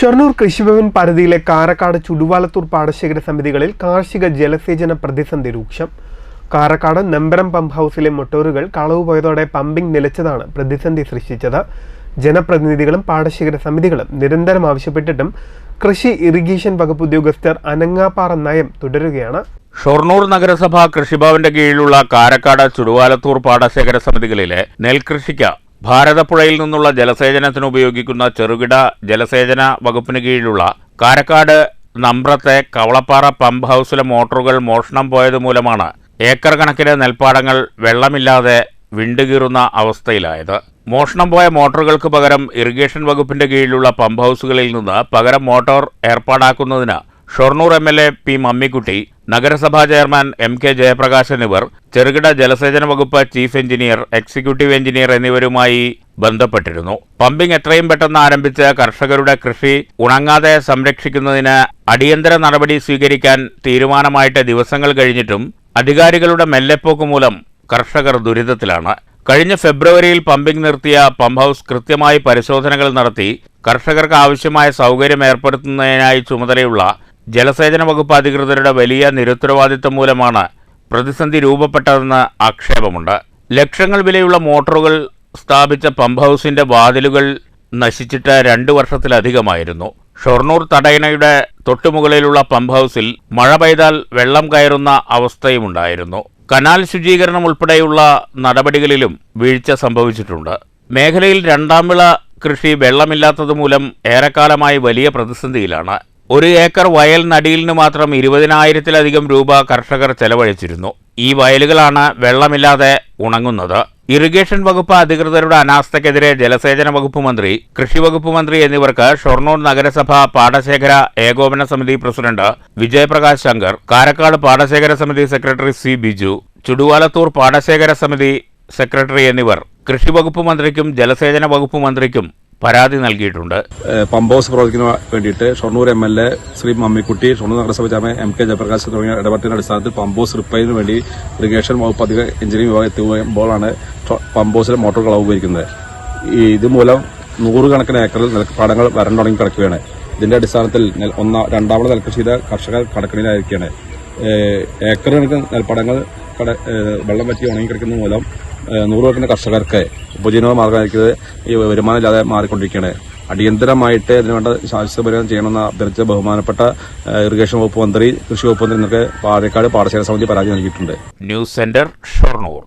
ഷൊർണൂർ കൃഷിഭവൻ പരിധിയിലെ കാരക്കാട് ചുടുവാലത്തൂർ പാടശേഖര സമിതികളിൽ കാർഷിക ജലസേചന പ്രതിസന്ധി രൂക്ഷം. കാരക്കാട് നമ്പരം പമ്പ് ഹൗസിലെ മൊട്ടോറുകൾ കളവ് പോയതോടെ പമ്പിംഗ് നിലച്ചതാണ് പ്രതിസന്ധി സൃഷ്ടിച്ചത്. ജനപ്രതിനിധികളും പാടശേഖര സമിതികളും നിരന്തരം ആവശ്യപ്പെട്ടിട്ടും കൃഷി ഇറിഗേഷൻ വകുപ്പ് ഉദ്യോഗസ്ഥർ അനങ്ങാപ്പാറ നയം തുടരുകയാണ്. ഷൊർണൂർ നഗരസഭ കൃഷിഭവന്റെ കീഴിലുള്ള കാരക്കാട് ചുടുവാലത്തൂർ പാടശേഖര സമിതികളിലെ നെൽകൃഷിക്ക് ഭാരതപ്പുഴയിൽ നിന്നുള്ള ജലസേചനത്തിന് ഉപയോഗിക്കുന്ന ചെറുകിട ജലസേചന വകുപ്പിന് കീഴിലുള്ള കാരക്കാട് നമ്പ്രത്തെ കവളപ്പാറ പമ്പ് ഹൗസിലെ മോട്ടോറുകൾ മോഷണം പോയത് മൂലമാണ് ഏക്കർ കണക്കിന് നെൽപ്പാടങ്ങൾ വെള്ളമില്ലാതെ വിണ്ടുകീറുന്ന അവസ്ഥയിലായത്. മോഷണം പോയ മോട്ടോറുകൾക്ക് പകരം ഇറിഗേഷൻ വകുപ്പിന്റെ കീഴിലുള്ള പമ്പ് ഹൗസുകളിൽ നിന്ന് പകരം motor ഏർപ്പാടാക്കുന്നതിന് Shoranur M L A P Mammikutty നഗരസഭാ ചെയർമാൻ എം കെ ജയപ്രകാശ് എന്നിവർ ചെറുകിട ജലസേചന വകുപ്പ് ചീഫ് എഞ്ചിനീയർ എക്സിക്യൂട്ടീവ് എഞ്ചിനീയർ എന്നിവരുമായി ബന്ധപ്പെട്ടിരുന്നു. പമ്പിംഗ് എത്രയും പെട്ടെന്ന് ആരംഭിച്ച് കർഷകരുടെ കൃഷി ഉണങ്ങാതെ സംരക്ഷിക്കുന്നതിന് അടിയന്തര നടപടി സ്വീകരിക്കാൻ തീരുമാനമായിട്ട് ദിവസങ്ങൾ കഴിഞ്ഞിട്ടും അധികാരികളുടെ മെല്ലെപ്പോക്ക് മൂലം കർഷകർ ദുരിതത്തിലാണ്. കഴിഞ്ഞ ഫെബ്രുവരിയിൽ പമ്പിംഗ് നിർത്തിയ പമ്പ് ഹൗസ് കൃത്യമായി പരിശോധനകൾ നടത്തി കർഷകർക്ക് ആവശ്യമായ സൗകര്യം ഏർപ്പെടുത്തുന്നതിനായി ചുമതലയുള്ള ജലസേചന വകുപ്പ് അധികൃതരുടെ വലിയ നിരുത്തരവാദിത്വം മൂലമാണ് പ്രതിസന്ധി രൂപപ്പെട്ടതെന്ന് ആക്ഷേപമുണ്ട്. ലക്ഷങ്ങൾ വിലയുള്ള മോട്ടോറുകൾ സ്ഥാപിച്ച പമ്പ് ഹൗസിന്റെ വാതിലുകൾ നശിച്ചിട്ട് രണ്ടു വർഷത്തിലധികമായിരുന്നു. ഷൊർണൂർ തടയണയുടെ തൊട്ടുമുകളിലുള്ള പമ്പ് ഹൗസിൽ മഴ പെയ്താൽ വെള്ളം കയറുന്ന അവസ്ഥയുമുണ്ടായിരുന്നു കനാൽ ശുചീകരണം ഉൾപ്പെടെയുള്ള നടപടികളിലും വീഴ്ച സംഭവിച്ചിട്ടുണ്ട്. മേഖലയിൽ രണ്ടാം വിള കൃഷി വെള്ളമില്ലാത്തതുമൂലം ഏറെക്കാലമായി വലിയ പ്രതിസന്ധിയിലാണ്. ഒരു ഏക്കർ വയൽ നടിയിലിന് മാത്രം ഇരുപതിനായിരത്തിലധികം രൂപ കർഷകർ ചെലവഴിച്ചിരുന്നു. ഈ വയലുകളാണ് വെള്ളമില്ലാതെ ഉണങ്ങുന്നത്. ഇറിഗേഷൻ വകുപ്പ് അധികൃതരുടെ അനാസ്ഥയ്ക്കെതിരെ ജലസേചന വകുപ്പ് മന്ത്രി കൃഷി വകുപ്പ് മന്ത്രി എന്നിവർക്ക് ഷൊർണൂർ നഗരസഭ പാടശേഖര ഏകോപന സമിതി പ്രസിഡന്റ് വിജയപ്രകാശ് ശങ്കർ കാരക്കാട് പാടശേഖര സമിതി സെക്രട്ടറി സി ബിജു ചുടുവാലത്തൂർ പാടശേഖര സമിതി സെക്രട്ടറി എന്നിവർ കൃഷി വകുപ്പ് മന്ത്രിക്കും ജലസേചന വകുപ്പ് മന്ത്രിക്കും പരാതി നൽകിയിട്ടുണ്ട്. പമ്പ് ഹൗസ് പ്രവർത്തിക്കുന്ന വേണ്ടിയിട്ട് Shoranur M L A Sri Mammikutty Shoranur നഗരസഭ ചെയർമാൻ എം കെ ജയപ്രകാശ് തുടങ്ങിയ ഇടപെട്ടതിന്റെ അടിസ്ഥാനത്തിൽ പമ്പ് ഹൗസ് റിപ്പയറിന് വേണ്ടി ഇറിഗേഷൻ വകുപ്പ് അധിക എഞ്ചിനീയറിംഗ് വിഭാഗം എത്തുമ്പോഴാണ് പമ്പ് ഹൗസിലെ മോട്ടോർ കളവ് ഉപയോഗിക്കുന്നത്. ഇതുമൂലം നൂറുകണക്കിന് ഏക്കറിൽ നെൽപ്പാടങ്ങൾ വരണ്ടു തുടങ്ങി കിടക്കുകയാണ്. ഇതിന്റെ അടിസ്ഥാനത്തിൽ ഒന്നാം രണ്ടാമത് നെൽകൃഷി ചെയ്ത കർഷകർ കടക്കണിയിലായിരിക്കുകയാണ്. ഏക്കർ കണക്കിന് നെൽപ്പാടങ്ങൾ കട വെള്ളം പറ്റി ഉണങ്ങിക്കിടക്കുന്ന മൂലം നൂറുകണക്കിന് കർഷകർക്ക് ഉപജീവന മാർഗമായിരിക്കുന്നത് ഈ വരുമാനമില്ലാതെ മാറിക്കൊണ്ടിരിക്കുകയാണ്. അടിയന്തരമായിട്ട് ഇതിനുവേണ്ട ശാശ്വത ചെയ്യണമെന്ന് അഭ്യർത്ഥിച്ച ബഹുമാനപ്പെട്ട ഇറിഗേഷൻ വകുപ്പ് മന്ത്രി കൃഷി വകുപ്പ് മന്ത്രി എന്നൊക്കെ പാലക്കാട് പാടശേഖര സമിതി പരാതി നൽകിയിട്ടുണ്ട്. News centre Shoranur.